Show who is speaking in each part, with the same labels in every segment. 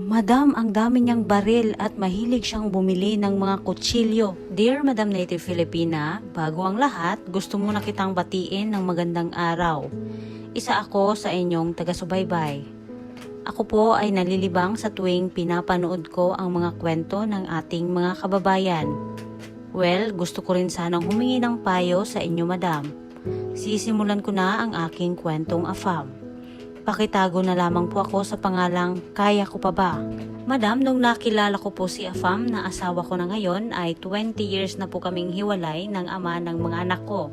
Speaker 1: Madam, ang dami niyang baril at mahilig siyang bumili ng mga kutsilyo. Dear Madam Native Filipina, bago ang lahat, gusto muna kitang batiin ng magandang araw. Isa ako sa inyong taga-subaybay. Ako po ay nalilibang sa tuwing pinapanood ko ang mga kwento ng ating mga kababayan. Well, gusto ko rin sanang humingi ng payo sa inyo, Madam. Sisimulan ko na ang aking kwentong afam. Pakitago na lamang po ako sa pangalang Kaya Ko Pa Ba? Madam, nung nakilala ko po si Afam na asawa ko na ngayon ay 20 years na po kaming hiwalay ng ama ng mga anak ko.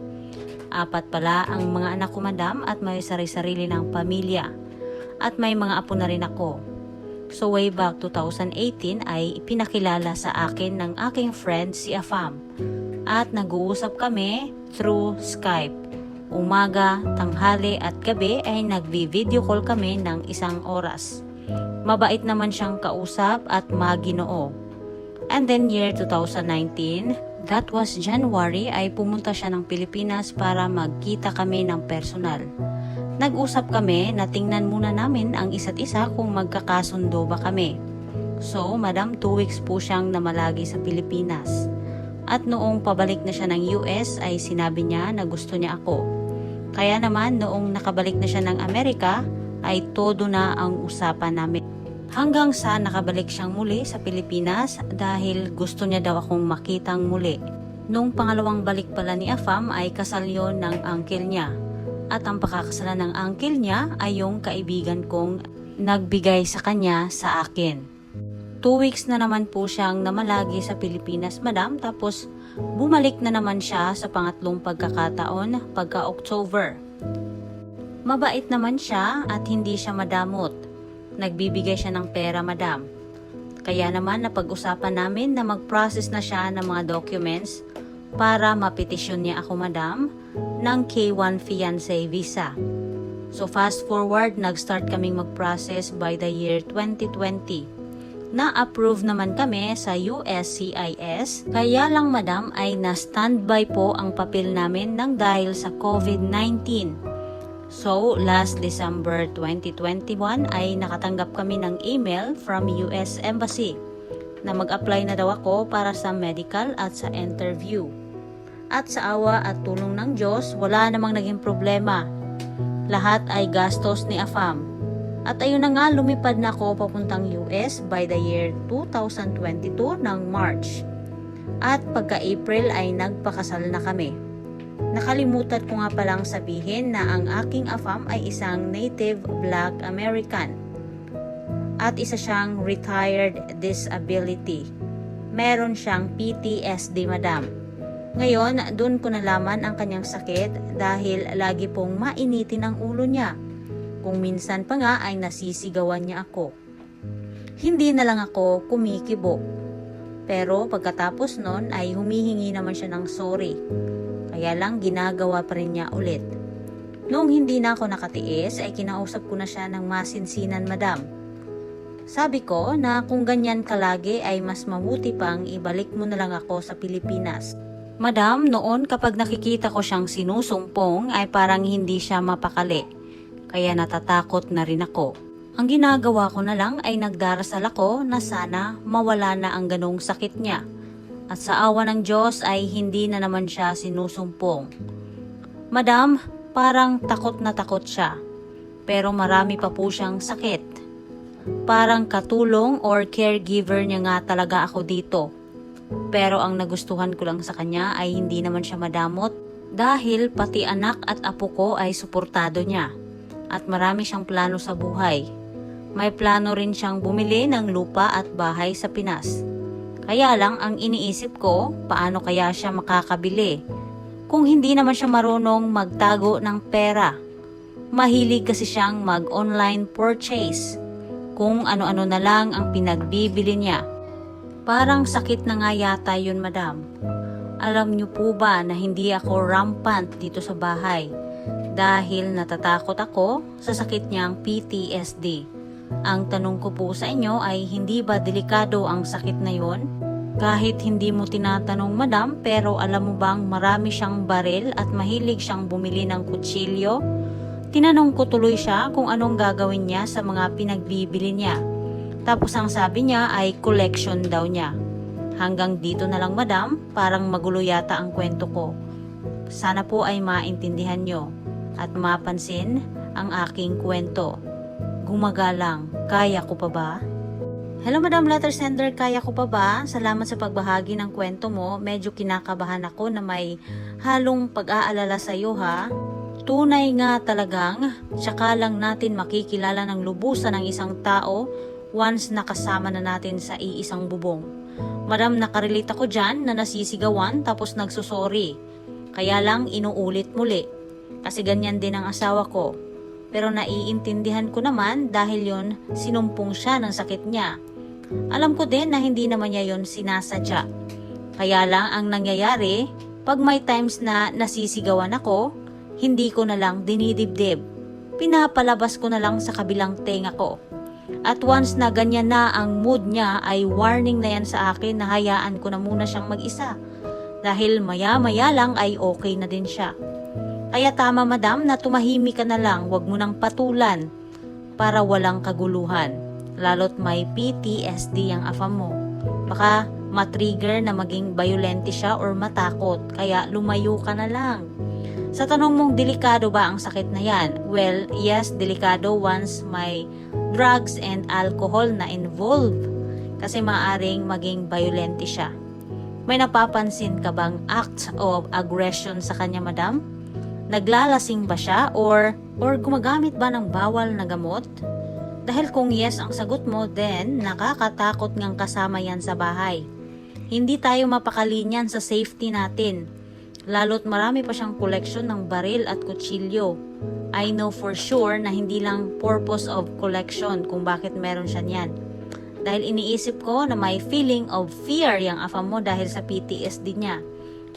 Speaker 1: Apat pala ang mga anak ko madam at may sari-sarili ng pamilya. At may mga apo na rin ako. So way back 2018 ay pinakilala sa akin ng aking friend si Afam. At nag-uusap kami through Skype. Umaga, tanghali at gabi ay nagvi-video call kami ng isang oras. Mabait naman siyang kausap at maginoo. And then year 2019, that was January, ay pumunta siya ng Pilipinas para magkita kami ng personal. Nag-usap kami na tingnan muna namin ang isa't isa kung magkakasundo ba kami. So, madam, two weeks po siyang namalagi sa Pilipinas. At noong pabalik na siya ng US ay sinabi niya na gusto niya ako. Kaya naman noong nakabalik na siya ng Amerika ay todo na ang usapan namin. Hanggang sa nakabalik siyang muli sa Pilipinas dahil gusto niya daw akong makitang muli. Nung pangalawang balik pala ni Afam ay kasal yon ng uncle niya. At ang pakakasalan ng uncle niya ay yung kaibigan kong nagbigay sa kanya sa akin. Two weeks na naman po siyang namalagi sa Pilipinas, madam. Tapos bumalik na naman siya sa pangatlong pagkakataon pagka-October. Mabait naman siya at hindi siya madamot. Nagbibigay siya ng pera, madam. Kaya naman napag-usapan namin na mag-process na siya ng mga documents para mapetisyon niya ako, madam, ng K1 fiancé visa. So fast forward, nag-start kaming mag-process by the year 2020 na-approve naman kami sa USCIS. Kaya lang madam ay na-standby po ang papel namin nang dahil sa COVID-19. So, last December 2021 ay nakatanggap kami ng email from US Embassy na mag-apply na daw ako para sa medical at sa interview. At sa awa at tulong ng Diyos, wala namang naging problema. Lahat ay gastos ni AFAM. At ayun na nga, lumipad na ako papuntang US by the year 2022 ng March. At pagka-April ay nagpakasal na kami. Nakalimutan ko nga palang sabihin na ang aking afam ay isang native black American. At isa siyang retired disability. Meron siyang PTSD madam. Ngayon, doon ko nalaman ang kanyang sakit dahil lagi pong mainitin ang ulo niya kung minsan pa nga ay nasisigawan niya ako. Hindi na lang ako kumikibo. Pero pagkatapos nun ay humihingi naman siya ng sorry. Kaya lang ginagawa pa rin niya ulit. Noong hindi na ako nakatiis ay kinausap ko na siya ng masinsinan madam. Sabi ko na kung ganyan kalagi ay mas mabuti pang ibalik mo na lang ako sa Pilipinas. Madam, noon kapag nakikita ko siyang sinusumpong ay parang hindi siya mapakali kaya natatakot na rin ako. Ang ginagawa ko na lang ay nagdarasal ako na sana mawala na ang ganong sakit niya. At sa awa ng Diyos ay hindi na naman siya sinusumpong. Madam, parang takot na takot siya. Pero marami pa po siyang sakit. Parang katulong or caregiver niya nga talaga ako dito. Pero ang nagustuhan ko lang sa kanya ay hindi naman siya madamot dahil pati anak at apo ko ay suportado niya at marami siyang plano sa buhay. May plano rin siyang bumili ng lupa at bahay sa Pinas. Kaya lang ang iniisip ko, paano kaya siya makakabili? Kung hindi naman siya marunong magtago ng pera. Mahilig kasi siyang mag-online purchase. Kung ano-ano na lang ang pinagbibili niya. Parang sakit na nga yata yun, madam. Alam niyo po ba na hindi ako rampant dito sa bahay? Dahil natatakot ako sa sakit niyang PTSD. Ang tanong ko po sa inyo ay hindi ba delikado ang sakit na yon? Kahit hindi mo tinatanong madam pero alam mo bang marami siyang baril at mahilig siyang bumili ng kutsilyo? Tinanong ko tuloy siya kung anong gagawin niya sa mga pinagbibili niya. Tapos ang sabi niya ay collection daw niya. Hanggang dito na lang madam, parang magulo yata ang kwento ko. Sana po ay maintindihan nyo at mapansin ang aking kwento. Gumagalang, kaya ko pa ba? Hello Madam Letter Sender, kaya ko pa ba? Salamat sa pagbahagi ng kwento mo. Medyo kinakabahan ako na may halong pag-aalala sa iyo ha. Tunay nga talagang, tsaka lang natin makikilala ng lubusan ng isang tao once nakasama na natin sa iisang bubong. Madam, nakarelate ako dyan na nasisigawan tapos nagsusorry. Kaya lang inuulit muli. Kasi ganyan din ang asawa ko. Pero naiintindihan ko naman dahil yon sinumpong siya ng sakit niya. Alam ko din na hindi naman niya yon sinasadya. Kaya lang ang nangyayari, pag may times na nasisigawan ako, hindi ko na lang dinidibdib. Pinapalabas ko na lang sa kabilang tenga ko. At once na ganyan na ang mood niya ay warning na yan sa akin na hayaan ko na muna siyang mag-isa. Dahil maya-maya lang ay okay na din siya. Kaya tama madam na tumahimik ka na lang, wag mo nang patulan para walang kaguluhan. Lalo't may PTSD ang afam mo. Baka matrigger na maging violente siya or matakot, kaya lumayo ka na lang. Sa tanong mong delikado ba ang sakit na yan? Well, yes, delikado once may drugs and alcohol na involved kasi maaring maging violente siya. May napapansin ka bang act of aggression sa kanya, madam? Naglalasing ba siya or or gumagamit ba ng bawal na gamot? Dahil kung yes ang sagot mo, then nakakatakot ngang kasama yan sa bahay. Hindi tayo mapakalinyan sa safety natin. Lalo't marami pa siyang collection ng baril at kutsilyo. I know for sure na hindi lang purpose of collection kung bakit meron siya niyan. Dahil iniisip ko na may feeling of fear yung afam mo dahil sa PTSD niya.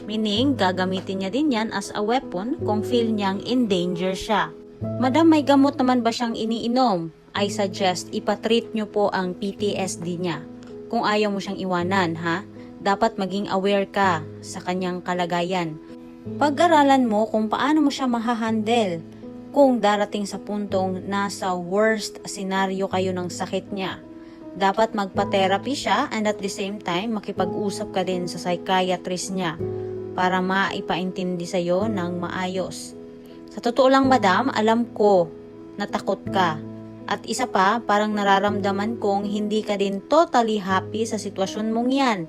Speaker 1: Meaning, gagamitin niya din yan as a weapon kung feel niyang in danger siya. Madam, may gamot naman ba siyang iniinom? I suggest ipatreat niyo po ang PTSD niya. Kung ayaw mo siyang iwanan, ha? Dapat maging aware ka sa kanyang kalagayan. Pag-aralan mo kung paano mo siya mahahandle kung darating sa puntong nasa worst scenario kayo ng sakit niya. Dapat magpa-therapy siya and at the same time makipag-usap ka din sa psychiatrist niya para maipaintindi sa iyo ng maayos. Sa totoo lang madam, alam ko na takot ka. At isa pa, parang nararamdaman kong hindi ka din totally happy sa sitwasyon mong yan.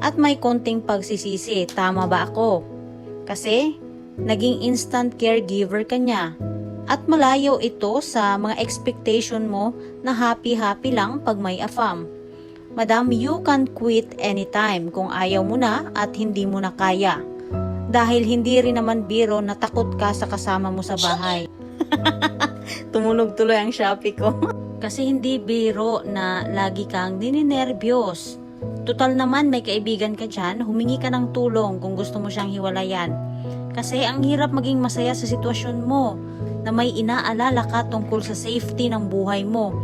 Speaker 1: At may konting pagsisisi, tama ba ako? Kasi, naging instant caregiver ka niya. At malayo ito sa mga expectation mo na happy-happy lang pag may afam. Madam, you can quit anytime kung ayaw mo na at hindi mo na kaya. Dahil hindi rin naman biro na takot ka sa kasama mo sa bahay. Tumunog tuloy ang Shopee ko. Kasi hindi biro na lagi kang dininervyos. Total naman may kaibigan ka dyan, humingi ka ng tulong kung gusto mo siyang hiwalayan. Kasi ang hirap maging masaya sa sitwasyon mo na may inaalala ka tungkol sa safety ng buhay mo.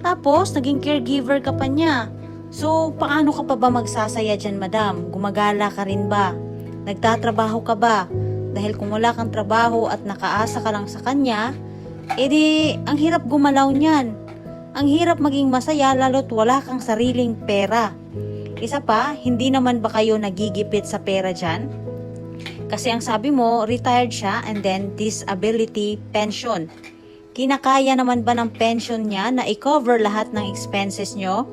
Speaker 1: Tapos, naging caregiver ka pa niya. So, paano ka pa ba magsasaya dyan, madam? Gumagala ka rin ba? Nagtatrabaho ka ba? Dahil kung wala kang trabaho at nakaasa ka lang sa kanya, edi ang hirap gumalaw niyan. Ang hirap maging masaya lalo't wala kang sariling pera. Isa pa, hindi naman ba kayo nagigipit sa pera dyan? Kasi ang sabi mo, retired siya and then disability pension. Kinakaya naman ba ng pension niya na i-cover lahat ng expenses nyo?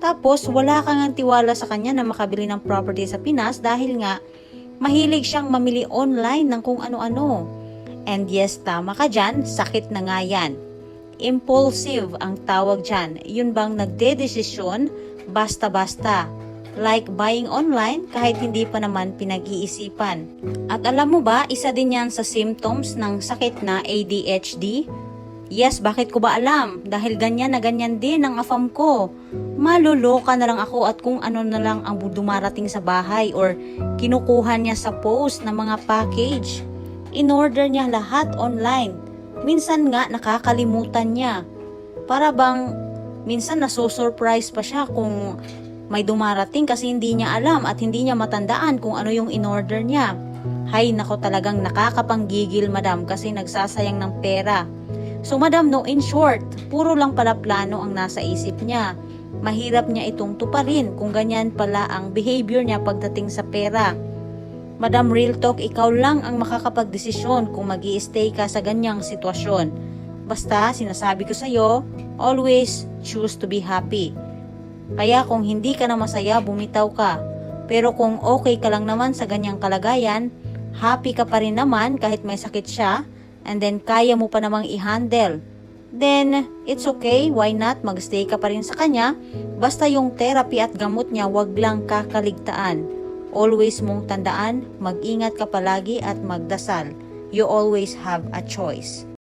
Speaker 1: Tapos, wala kang ang tiwala sa kanya na makabili ng property sa Pinas dahil nga, mahilig siyang mamili online ng kung ano-ano. And yes, tama ka dyan, sakit na nga yan. Impulsive ang tawag dyan. Yun bang nagde-desisyon basta-basta. Like buying online kahit hindi pa naman pinag-iisipan. At alam mo ba, isa din yan sa symptoms ng sakit na ADHD? Yes, bakit ko ba alam? Dahil ganyan na ganyan din ang afam ko. Maluloka na lang ako at kung ano na lang ang dumarating sa bahay or kinukuha niya sa post ng mga package. In-order niya lahat online. Minsan nga nakakalimutan niya. Para bang minsan nasusurprise pa siya kung may dumarating kasi hindi niya alam at hindi niya matandaan kung ano yung in-order niya. Hay nako talagang nakakapanggigil madam kasi nagsasayang ng pera. So madam, no, in short, puro lang pala plano ang nasa isip niya. Mahirap niya itong tuparin kung ganyan pala ang behavior niya pagdating sa pera. Madam Real Talk, ikaw lang ang makakapagdesisyon kung mag stay ka sa ganyang sitwasyon. Basta, sinasabi ko sa'yo, always choose to be happy. Kaya kung hindi ka na masaya, bumitaw ka. Pero kung okay ka lang naman sa ganyang kalagayan, happy ka pa rin naman kahit may sakit siya, and then kaya mo pa namang i-handle. Then, it's okay, why not magstay ka pa rin sa kanya, basta yung therapy at gamot niya wag lang kakaligtaan. Always mong tandaan, mag-ingat ka palagi at magdasal. You always have a choice.